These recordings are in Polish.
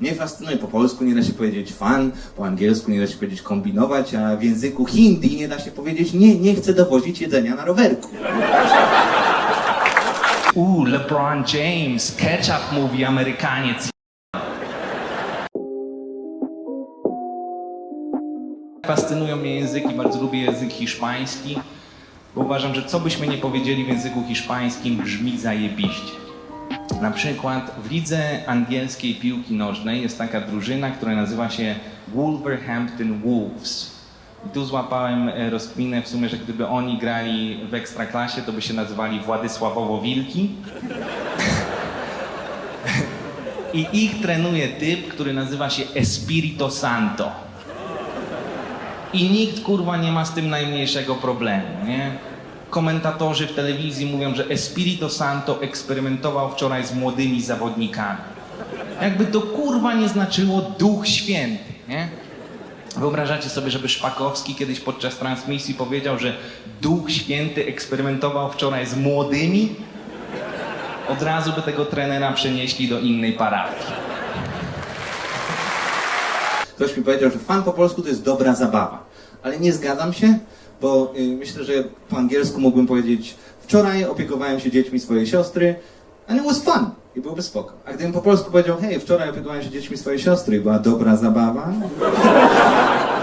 Mnie fascynuje, po polsku nie da się powiedzieć fan, po angielsku nie da się powiedzieć kombinować, a w języku hindi nie da się powiedzieć nie, nie chcę dowozić jedzenia na rowerku. Uuu, LeBron James, ketchup mówi Amerykaniec. Fascynują mnie języki, bardzo lubię język hiszpański, bo uważam, że co byśmy nie powiedzieli w języku hiszpańskim brzmi zajebiście. Na przykład w lidze angielskiej piłki nożnej jest taka drużyna, która nazywa się Wolverhampton Wolves. I tu złapałem e, rozkminę w sumie, że gdyby oni grali w ekstraklasie, to by się nazywali Władysławowo Wilki. I ich trenuje typ, który nazywa się Espirito Santo. I nikt kurwa nie ma z tym najmniejszego problemu, nie? Komentatorzy w telewizji mówią, że Espirito Santo eksperymentował wczoraj z młodymi zawodnikami. Jakby to kurwa nie znaczyło Duch Święty, nie? Wyobrażacie sobie, żeby Szpakowski kiedyś podczas transmisji powiedział, że Duch Święty eksperymentował wczoraj z młodymi? Od razu by tego trenera przenieśli do innej parafii. Ktoś mi powiedział, że fan po polsku to jest dobra zabawa. Ale nie zgadzam się, bo y, myślę, że po angielsku mógłbym powiedzieć wczoraj opiekowałem się dziećmi swojej siostry and it was fun. I byłoby spoko. A gdybym po polsku powiedział, hej, wczoraj opiekowałem się dziećmi swojej siostry i była dobra zabawa,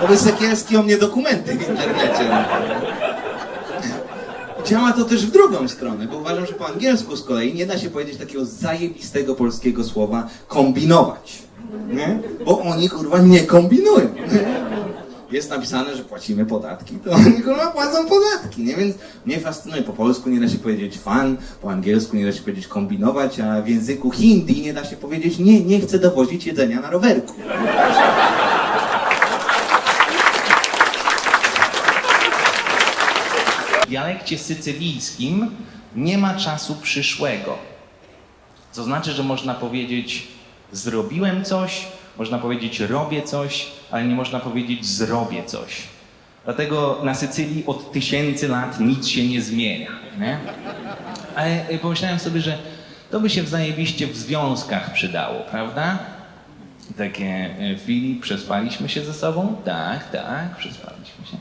to by Sekielski o mnie dokumenty w internecie. Działa to też w drugą stronę, bo uważam, że po angielsku z kolei nie da się powiedzieć takiego zajebistego polskiego słowa kombinować. Nie? Bo oni kurwa nie kombinują. Nie? Jest napisane, że płacimy podatki, to oni kurwa płacą podatki, nie? Więc mnie fascynuje, po polsku nie da się powiedzieć fan, po angielsku nie da się powiedzieć kombinować, a w języku hindi nie da się powiedzieć nie, nie chcę dowozić jedzenia na rowerku. W dialekcie sycylijskim nie ma czasu przyszłego. Co znaczy, że można powiedzieć zrobiłem coś, można powiedzieć robię coś, ale nie można powiedzieć zrobię coś. Dlatego na Sycylii od tysięcy lat nic się nie zmienia. Nie? Ale pomyślałem sobie, że to by się zajebiście w związkach przydało, prawda? Takie, y, Filip, przespaliśmy się ze sobą? Tak, tak, przespaliśmy się.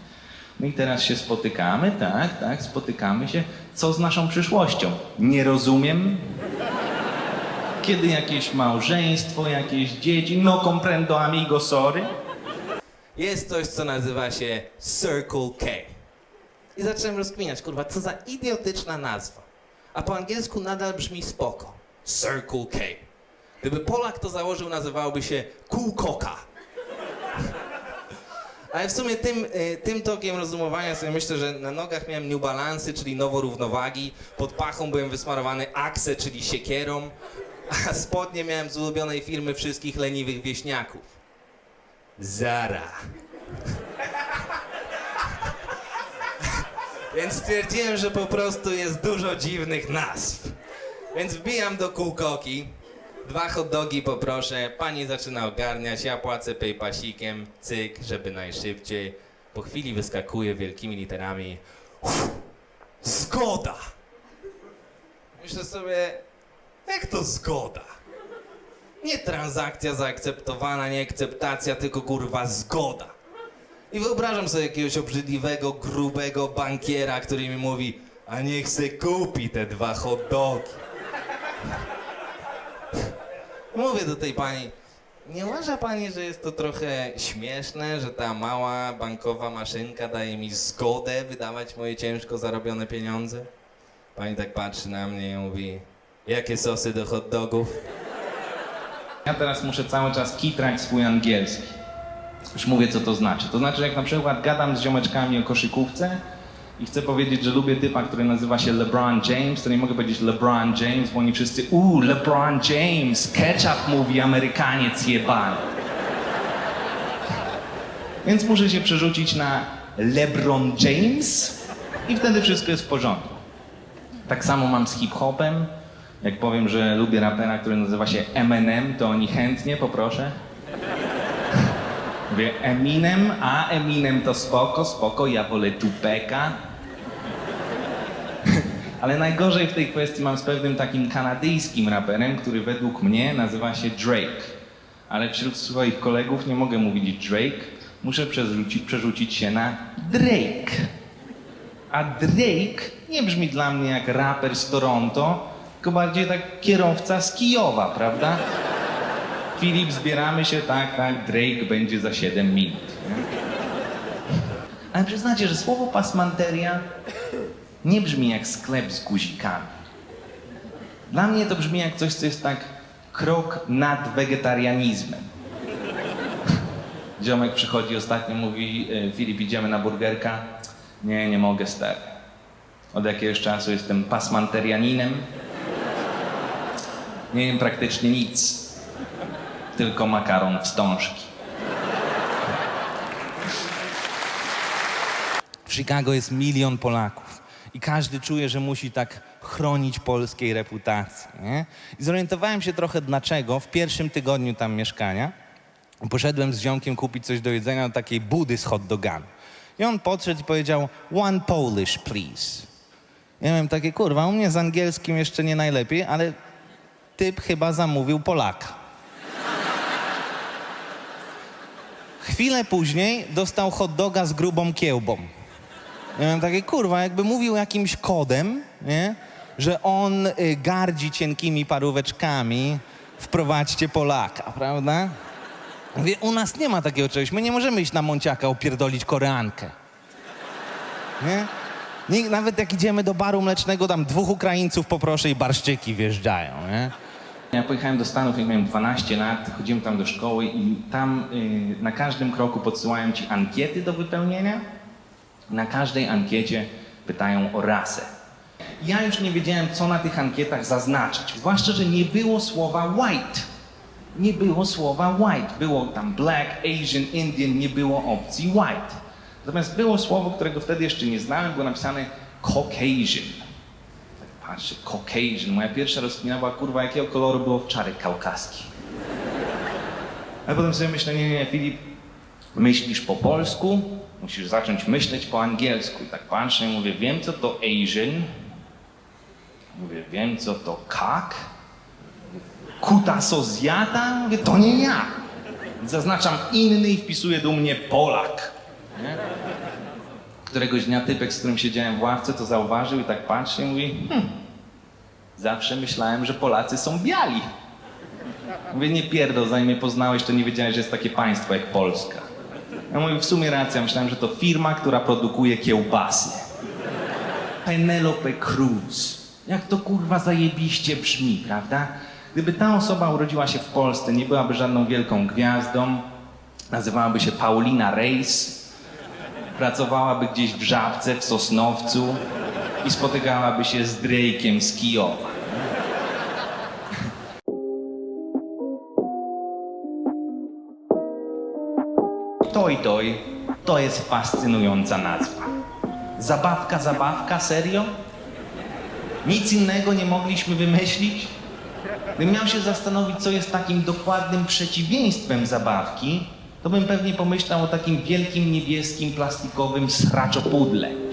No i teraz się spotykamy, tak, tak, spotykamy się. Co z naszą przyszłością? Nie rozumiem. Kiedy jakieś małżeństwo, jakieś dzieci, no comprendo amigo, sorry. Jest coś, co nazywa się Circle K. I zacząłem rozkminiać, kurwa, co za idiotyczna nazwa. A po angielsku nadal brzmi spoko. Circle K. Gdyby Polak to założył, nazywałoby się Kółkoka. Ale w sumie tym, y, tym tokiem rozumowania sobie myślę, że na nogach miałem New Balansy, czyli noworównowagi, pod pachą byłem wysmarowany Axe, czyli siekierą, a spodnie miałem z ulubionej firmy wszystkich leniwych wieśniaków. Zara. Więc stwierdziłem, że po prostu jest dużo dziwnych nazw. Więc wbijam do kółkoki. Dwa hot dogi poproszę. Pani zaczyna ogarniać. Ja płacę paypasikiem. Cyk, żeby najszybciej. Po chwili wyskakuje wielkimi literami. Uff, zgoda. Myślę sobie, jak to zgoda? Nie transakcja zaakceptowana, nie akceptacja, tylko kurwa zgoda. I wyobrażam sobie jakiegoś obrzydliwego, grubego bankiera, który mi mówi, a niech se kupi te dwa hot dogi. Mówię do tej pani, nie uważa pani, że jest to trochę śmieszne, że ta mała bankowa maszynka daje mi zgodę wydawać moje ciężko zarobione pieniądze? Pani tak patrzy na mnie i mówi, jakie sosy do hot dogów? Ja teraz muszę cały czas kitrać swój angielski. Już mówię, co to znaczy. To znaczy, jak na przykład gadam z ziomeczkami o koszykówce i chcę powiedzieć, że lubię typa, który nazywa się LeBron James, to nie mogę powiedzieć LeBron James, bo oni wszyscy, uuu, LeBron James, ketchup mówi Amerykaniec jebany. Więc muszę się przerzucić na LeBron James i wtedy wszystko jest w porządku. Tak samo mam z hip-hopem. Jak powiem, że lubię rapera, który nazywa się Eminem, to oni chętnie poproszę. Mówię Eminem, a Eminem to spoko, spoko, ja wolę Tupeka. Ale najgorzej w tej kwestii mam z pewnym takim kanadyjskim raperem, który według mnie nazywa się Drake. ale wśród swoich kolegów nie mogę mówić Drake, muszę przerzucić, przerzucić się na Drake. A Drake nie brzmi dla mnie jak raper z Toronto, tylko bardziej tak kierowca z Kijowa, prawda? Filip, zbieramy się, tak, tak, Drake będzie za 7 minut. Nie? Ale przyznacie, że słowo pasmanteria nie brzmi jak sklep z guzikami. Dla mnie to brzmi jak coś, co jest tak krok nad wegetarianizmem. Ziomek przychodzi ostatnio, mówi, e, Filip, idziemy na burgerka. Nie, nie mogę, stary. Od jakiegoś czasu jestem pasmanterianinem. Nie jem praktycznie nic. Tylko makaron wstążki. W Chicago jest milion Polaków i każdy czuje, że musi tak chronić polskiej reputacji. Nie? I zorientowałem się trochę dlaczego w pierwszym tygodniu tam mieszkania poszedłem z ziomkiem kupić coś do jedzenia do takiej budy z hot dogami. I on podszedł i powiedział one Polish please. Ja miałem takie, kurwa, u mnie z angielskim jeszcze nie najlepiej, ale typ chyba zamówił Polaka. Chwilę później dostał hot doga z grubą kiełbą. Ja miałem takie, kurwa, jakby mówił jakimś kodem, nie? że on y, gardzi cienkimi paróweczkami, wprowadźcie Polaka, prawda? Mówię, u nas nie ma takiego czegoś, my nie możemy iść na Monciaka opierdolić koreankę. Nie? Nikt, nawet jak idziemy do baru mlecznego, tam dwóch Ukraińców poproszę i barszczyki wjeżdżają, nie? Ja pojechałem do Stanów, jak miałem 12 lat, chodziłem tam do szkoły i tam y, na każdym kroku podsyłają ci ankiety do wypełnienia. Na każdej ankiecie pytają o rasę. Ja już nie wiedziałem, co na tych ankietach zaznaczyć. Zwłaszcza, że nie było słowa white. Nie było słowa white. Było tam black, Asian, Indian, nie było opcji white. Natomiast było słowo, którego wtedy jeszcze nie znałem, było napisane Caucasian. Patrzę, Caucasian. Moja pierwsza rozkmina była, kurwa, jakiego koloru było wczarek kaukaski. Ale potem sobie myślę, nie, nie, Filip, myślisz po polsku, musisz zacząć myśleć po angielsku. I tak patrzę i mówię, wiem co to Asian. Mówię, wiem co to kak. Kutasozjata? Mówię, to nie ja. Zaznaczam inny i wpisuję do mnie Polak. Nie? Któregoś dnia typek, z którym siedziałem w ławce, to zauważył i tak patrzy i mówi, hm, zawsze myślałem, że Polacy są biali. Mówię, nie pierdol, zanim mnie poznałeś, to nie wiedziałeś, że jest takie państwo jak Polska. Ja mówię, w sumie racja, myślałem, że to firma, która produkuje kiełbasy. Penelope Cruz. Jak to kurwa zajebiście brzmi, prawda? Gdyby ta osoba urodziła się w Polsce, nie byłaby żadną wielką gwiazdą, nazywałaby się Paulina Reis, pracowałaby gdzieś w Żabce, w Sosnowcu i spotykałaby się z Drake'iem z Kijowa. Toj Toj to jest fascynująca nazwa. Zabawka, zabawka, serio? Nic innego nie mogliśmy wymyślić? Gdybym miał się zastanowić, co jest takim dokładnym przeciwieństwem zabawki, to bym pewnie pomyślał o takim wielkim niebieskim plastikowym sraczopudle.